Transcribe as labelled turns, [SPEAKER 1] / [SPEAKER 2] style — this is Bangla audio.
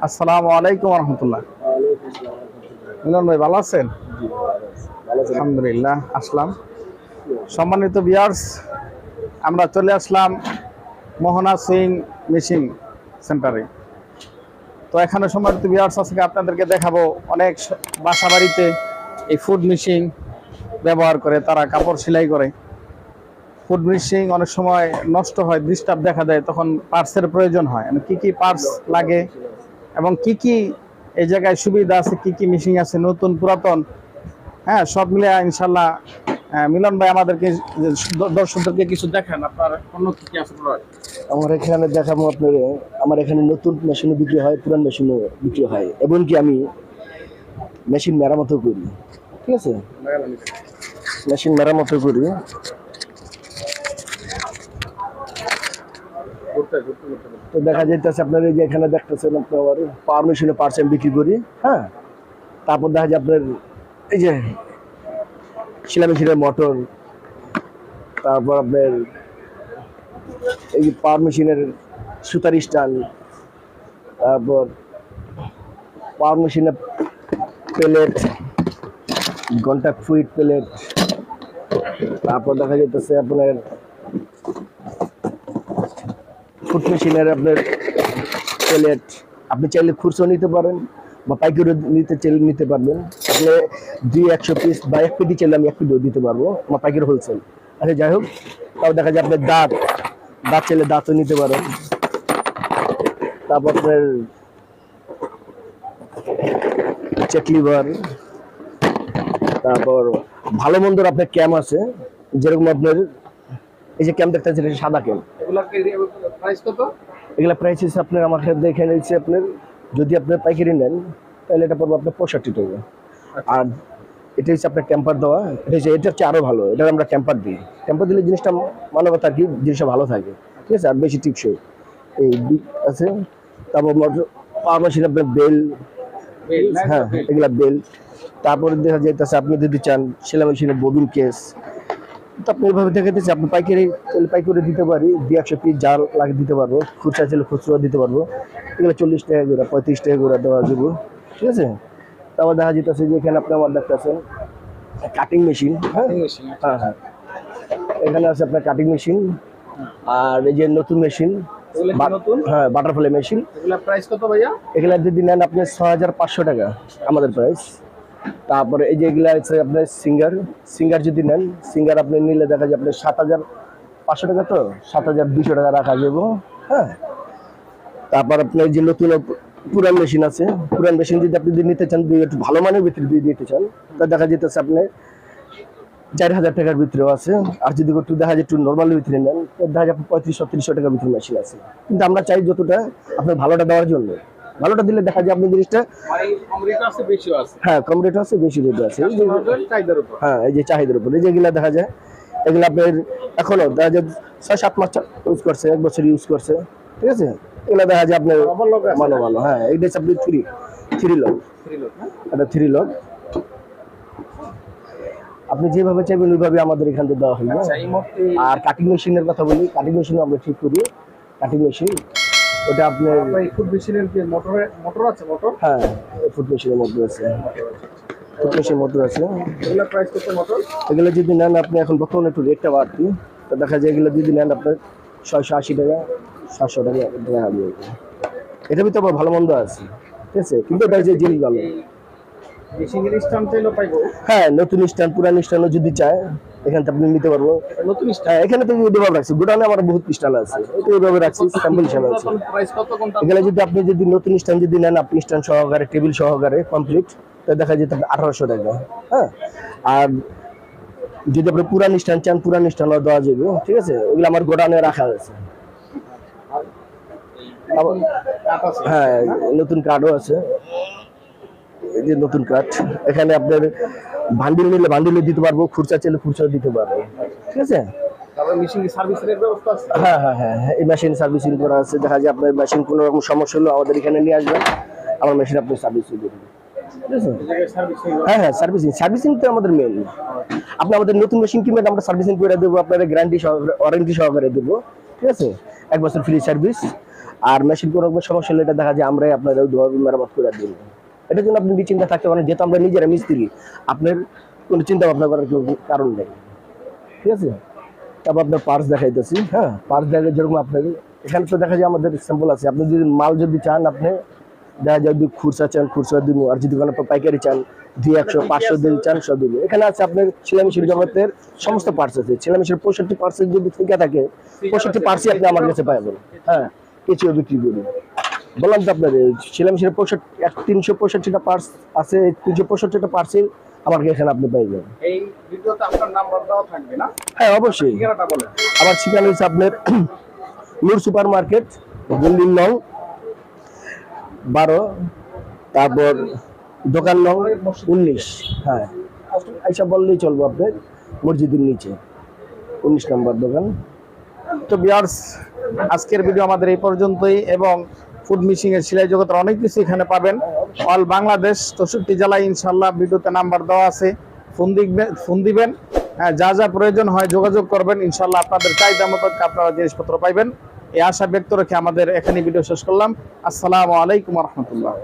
[SPEAKER 1] আসসালামু আলাইকুম রহমতুল্লাহ মিলন ভাই, ভালো আছেন? আলহামদুলিল্লাহ, আসলাম। সম্মানিত বিয়ার্স আমরা চলে আসলাম মোহনা সুইং মেশিন সেন্টারে। তো এখানে সম্মানিত বিয়ার্স আজকে আপনাদেরকে দেখাবো অনেক স- বাসা বাড়িতে এই ফুড মেশিন ব্যবহার করে, তারা কাপড় সেলাই করে। ফুড মেশিন অনেক সময় নষ্ট হয় ডিস্টার্ব দেখা দেয়, তখন পার্টসের প্রয়োজন হয়। মানে কি কি পার্টস লাগে? এবং কি কি এই জায়গায় সুবিধা আছে কি কি মেশিন আছে নতুন পুরাতন? হ্যাঁ সব মিলে ইনশাল্লাহ মিলন ভাই আমাদেরকে দর্শকদেরকে কিছু দেখান আপনার অন্য কি কি আছে
[SPEAKER 2] আমার এখানে দেখাবো আপনার আমার এখানে নতুন মেশিনও বিক্রি হয় পুরান মেশিনও বিক্রি হয় এবং কি আমি মেশিন মেরামতও করি। ঠিক আছে? মেশিন মেরামতও করি। তো দেখা যাইতেছে আপনার এই যে এখানে দেখতেছেন আপনার পাওয়ার মেশিনে পার্টস আমি বিক্রি করি হ্যাঁ? তারপর দেখা যায় আপনার এই যে শিলা মেশিনের মোটর তারপর আপনার এই যে পাওয়ার মেশিনের সুতার স্টান তারপর পাওয়ার মেশিনের প্লেট ঘণ্টা ফুইট প্লেট তারপর দেখা যেতেছে আপনার ফুট মেশিনের আপনার প্লেট আপনি চাইলে খুচরো নিতে পারেন বা পাইকারি নিতে চাইলে নিতে পারবেন। আপনি দুই একশো পিস বা এক পেটি চাইলে আমি এক পেটিও দিতে পারব, বা পাইকারি হোলসেল আচ্ছা যাই হোক, তাও দেখা যায় আপনার দাঁত দাঁত চাইলে দাঁতও নিতে পারেন। তারপর আপনার চেকলিভার তারপর ভালো মন্দর আপনার ক্যাম আছে, যেরকম আপনার এই যে ক্যাম দেখতে পাচ্ছেন সাদা ক্যাম
[SPEAKER 1] এগুলার কি প্রাইস কত?
[SPEAKER 2] এগুলা প্রাইস হচ্ছে আপনার আমার দেখে নিচ্ছে আপনার যদি আপনার পাইকারি নেন তাহলে এটা পড়বে আপনার পঁয়ষট্টি টাকা। আর এটা হচ্ছে আপনার ক্যাম্পার দেওয়া এটা হচ্ছে এটা হচ্ছে আরও ভালো এটা আমরা ক্যাম্পার দিই। ক্যাম্পার দিলে জিনিসটা মানবত কি জিনিসটা ভালো থাকে। ঠিক আছে? আর বেশি টিকসই এই আছে তারপর পাওয়ার মেশিন আপনার বেল হ্যাঁ এগুলা বেল তারপরে দেখা যাইতেছে আপনি যদি চান সেলাই মেশিনের বদুল কেস তো আপনি এইভাবে দেখে দিচ্ছি আপনি পাইকারি তাহলে পাইকারি দিতে পারি দুই একশো পিস জাল লাগে দিতে পারব খুচরা চাইলে খুচরা দিতে পারব। এগুলো চল্লিশ টাকা করে পঁয়ত্রিশ টাকা করে দেওয়া যাব ঠিক আছে? তারপর দেখা যেতেছে যে এখানে আপনি আমার দেখতেছেন কাটিং মেশিন হ্যাঁ? হ্যাঁ হ্যাঁ। এখানে আছে আপনার কাটিং মেশিন আর এই যে নতুন মেশিন
[SPEAKER 1] নতুন?
[SPEAKER 2] হ্যাঁ বাটারফ্লাই মেশিন
[SPEAKER 1] এগুলা প্রাইস কত ভাইয়া?
[SPEAKER 2] এগুলা যদি নেন আপনি ছ হাজার পাঁচশো টাকা আমাদের প্রাইস তারপরে এই যে আছে আপনার সিঙ্গার সিঙ্গার যদি নেন সিঙ্গার আপনি নিলে দেখা যায় আপনার সাত হাজার পাঁচশো টাকা তো? সাত হাজার দুশো টাকা রাখা যাব হ্যাঁ? তারপর আপনার যে নতুন পুরান মেশিন আছে, পুরান মেশিন যদি আপনি নিতে চান একটু ভালো মানের ভিতরে দিয়ে নিতে চান, তা দেখা যেতেছে আপনি চার হাজার টাকার ভিতরেও আছে। আর যদি একটু দেখা যায় একটু নর্মাল ভিতরে নেন দেখা যায় পঁয়ত্রিশ ছত্রিশশো টাকার ভিতরে মেশিন আছে। কিন্তু আমরা চাই যতটা আপনার ভালোটা দেওয়ার জন্য। ভালোটা দিলে দেখা যায় আপনি জিনিসটা হ্যাঁ কম রেট আছে। বেশি রেট আছে। হ্যাঁ এই যে চাহিদার উপর। এই যে এগুলা দেখা যায় এগুলো আপনার এখনও দেখা যায় ছয় সাত মাস ইউজ করছে এক বছর ইউজ করছে। ঠিক আছে? এগুলো দেখা যায় আপনার ভালো ভালো। হ্যাঁ এইটা হচ্ছে আপনি থ্রি থ্রি লক? এটা থ্রি লক আপনি যেভাবে চাইবেন ওইভাবে আমাদের এখান থেকে দেওয়া হবে
[SPEAKER 1] আচ্ছা
[SPEAKER 2] আর কাটিং মেশিনের কথা বলি কাটিং মেশিন আমরা ঠিক করি। কাটিং মেশিন ওটা আপনি
[SPEAKER 1] আপনার ফুড মেশিনের কি মোটর মোটর আছে মোটর
[SPEAKER 2] হ্যাঁ ফুট মেশিনের মোটর আছে। ফুট মেশিনের মোটর আছে।
[SPEAKER 1] এগুলো প্রাইস কত মোটর
[SPEAKER 2] এগুলো যদি নেন আপনি এখন বর্তমানে একটু রেটটা বাড়তি। তো দেখা যায় এগুলো যদি নেন আপনার ছয়শো আশি টাকা সাতশো টাকা দেওয়া হবে এটা ভিতরে আবার ভালো মন্দ আছে। ঠিক আছে? কিন্তু এটা যে জিনিস ভালো
[SPEAKER 1] মেশিনের স্ট্যান্ড চাইলেও পাইবো
[SPEAKER 2] হ্যাঁ নতুন স্ট্যান্ড পুরান স্ট্যান্ডও যদি চায় এখান থেকে আপনি নিতে পারব।
[SPEAKER 1] নতুন
[SPEAKER 2] হ্যাঁ এখানে তো ওইভাবে রাখছি। গোডাউনে আমার বহুত স্ট্যান্ড আছে। এটা রাখছি স্যাম্পল হিসাবে আছে এখানে যদি আপনি যদি নতুন স্ট্যান্ড যদি নেন আপনি স্ট্যান্ড সহকারে টেবিল সহকারে কমপ্লিট তো দেখা যেত আঠারোশো টাকা। হ্যাঁ আর যদি আপনি পুরান স্ট্যান্ড চান পুরান স্ট্যান্ডও দেওয়া যাবে ঠিক আছে? ওগুলো আমার গোডাউনে রাখা আছে। হ্যাঁ নতুন কার্ডও আছে। যে নতুন কার্ড এখানে আপনার বান্ডিল নিলে বান্ডিলে দিতে পারব খুরচা চাইলে খুরচা দিতে পারব। ঠিক আছে? হ্যাঁ হ্যাঁ হ্যাঁ হ্যাঁ, এই মেশিন সার্ভিসিং করা আছে। দেখা যায় আপনার মেশিন কোনো রকম সমস্যা হলো আমাদের এখানে নিয়ে আসবেন। আমার মেশিন আপনি সার্ভিস হ্যাঁ। হ্যাঁ সার্ভিসিং সার্ভিসিং তো আমাদের মেন আপনি আমাদের নতুন মেশিন কিনবেন আমরা সার্ভিসিং করে দেবো আপনার গ্যারান্টি সহকারে ওয়ারেন্টি সহকারে দেবো। ঠিক আছে? এক বছর ফ্রি সার্ভিস আর মেশিন কোনো রকম সমস্যা হলে এটা দেখা যায় আমরাই ওইভাবে মেরামত করে দিই এটার জন্য আপনি চিন্তা থাকতে পারেন যেহেতু আমরা নিজেরা মিস্ত্রি। আপনার কোনো চিন্তা ভাবনা করার কোনো কারণ নেই। ঠিক আছে? তারপর আপনার পার্স দেখাইতেছি হ্যাঁ? পার্স দেখা যেরকম আপনার এখানে তো দেখা যায় আমাদের স্যাম্পল আছে। আপনি যদি মাল যদি চান, আপনি দেখা যায় যদি খুরসা চান, খুরসা দিব আর যদি কোনো পাইকারি চান, দুই একশো, পাঁচশো দিন চারশো দিন। এখানে আছে আপনার ছিলামিশির জগতের সমস্ত পার্স আছে। ছিলামিশির পঁয়ষট্টি পার্সেন্ট যদি থেকে থাকে, পঁয়ষট্টি পার্সই আপনি আমার কাছে পাবেন হ্যাঁ কিছু বিক্রি করি। বললাম তো আপনার ছিলামিশির পঁয়ষট্টি এক তিনশো পঁয়ষট্টিটা পার্স আছে তিনশো পঁয়ষট্টিটা পার্সেল আমার এখানে আপনি পাইবেন
[SPEAKER 1] এই ভিডিওতে আপনার নাম্বার দেওয়া থাকবে না?
[SPEAKER 2] হ্যাঁ অবশ্যই। আমার ঠিকানা হচ্ছে আপনার নূর সুপার মার্কেট নং বারো তারপর দোকান নং উনিশ। হ্যাঁ এইসব বললেই চলবো আপনার মসজিদের নিচে। উনিশ নম্বর দোকান।
[SPEAKER 1] তো বিয়ার্স আজকের ভিডিও আমাদের এই পর্যন্তই এবং ফুড মিশিং এর সিলাই জগতের অনেক কিছু এখানে পাবেন। অল বাংলাদেশ চৌষট্টি জেলায় ইনশাল্লাহ ভিডিওতে নাম্বার দেওয়া আছে। ফোন দিবেন ফোন দিবেন। হ্যাঁ, যা যা প্রয়োজন হয় যোগাযোগ করবেন। ইনশাল্লাহ আপনাদের চাহিদা মতো আপনারা জিনিসপত্র পাইবেন। এই আশা ব্যক্ত রেখে আমাদের এখানে ভিডিও শেষ করলাম। আসসালামু আলাইকুম রহমতুল্লাহ।